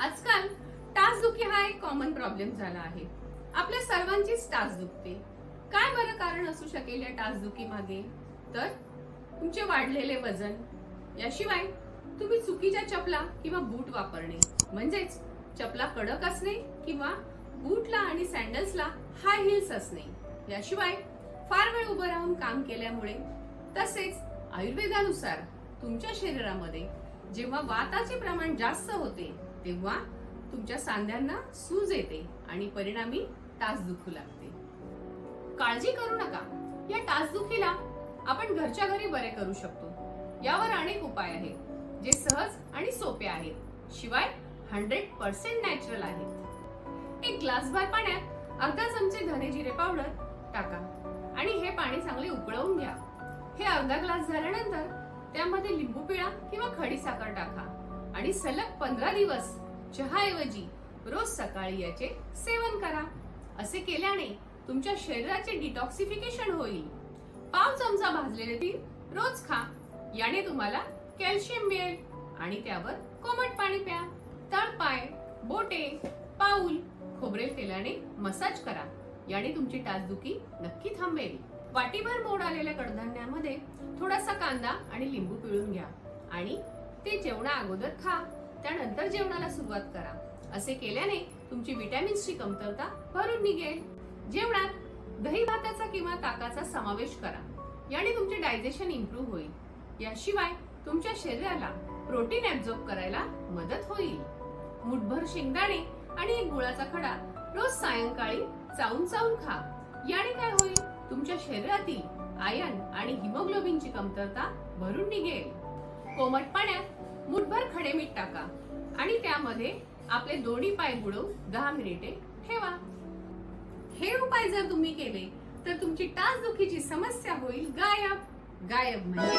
आजकाल टासदुखी हा एक कॉमन प्रॉब्लेम झाला आहे. आपल्या सर्वांचीच टास दुखते. काय बरं कारण असू शकेल या टाचदुखी मागे? तर तुमचे वाढलेले वजन याशिवाय तुम्ही चुकीच्या चपला किंवा बूट वापरणे. म्हणजेच चपला कडक असणे किंवा बूटला आणि सँडल्सला हाय हिल्स असणे. याशिवाय फार वेळ उभं राहून काम केल्यामुळे तसेच आयुर्वेदानुसार तुमच्या शरीरामध्ये जेव्हा वाताचे प्रमाण जास्त होते तेव्हा तुमच्या सांध्यांना सूज येते आणि परिणामी तास दुखू लागते. काळजी करू नका. या टाचदुखीला आपण घरच्या घरी बरे करू शकतो. यावर अनेक उपाय आहेत जे सहज आणि सोपे आहेत. शिवाय हंड्रेड पर्सेंट नॅचरल आहेत. एक ग्लासभर पाण्यात अर्धा चमचे धने जिरे पावडर टाका आणि हे पाणी चांगले उकळवून घ्या. हे अर्धा ग्लास झाल्यानंतर त्यामध्ये लिंबू पिळा किंवा खडी साखर टाका. आणि सलग पंधरा दिवस चहाऐवजी रोज सकाळी याचे सेवन करा. असे केल्याने तुमच्या शरीराचे डिटॉक्सिफिकेशन होईल. पाव चमचा भाजलेले तीळ रोज खा. याने तुम्हाला कॅल्शियम मिळेल आणि त्यावर कोमट पाणी प्या. तळपाय बोटे पाऊल खोबरेल तेलाने मसाज करा. याने तुमची टाचदुखी नक्की थांबेल. वाटीभर मोड आलेल्या कडधान्यामध्ये थोडासा कांदा आणि लिंबू पिळून घ्या आणि ते जेवणा अगोदर खा त्यानंतर जेवणाला सुरुवात करा. असे केल्याने तुमची विटॅमिन्सची कमतरता भरून निघेल. जेवणात दही भाताचा किंवा ताकाचा समावेश करा. याने तुमचे डायजेशन इम्प्रूव्ह होईल. याशिवाय तुमच्या शरीराला प्रोटीन ऍब्झॉर्ब करायला मदत होईल. मुठभर शेंगदाणे आणि एक गुळाचा खडा रोज सायंकाळी चावून चावून खा. याने काय होईल? तुमच्या शरीरातील आयन आणि हिमोग्लोबिनची कमतरता भरून निघेल. कोमट पाण्यात मुठभर खडे मीठ टाका आणि त्यामध्ये आपले दोन्ही पाय बुडवून दहा मिनिटे ठेवा. हे उपाय जर तुम्ही केले तर तुमची टाचदुखीची समस्या होईल गायब. गायब म्हणजे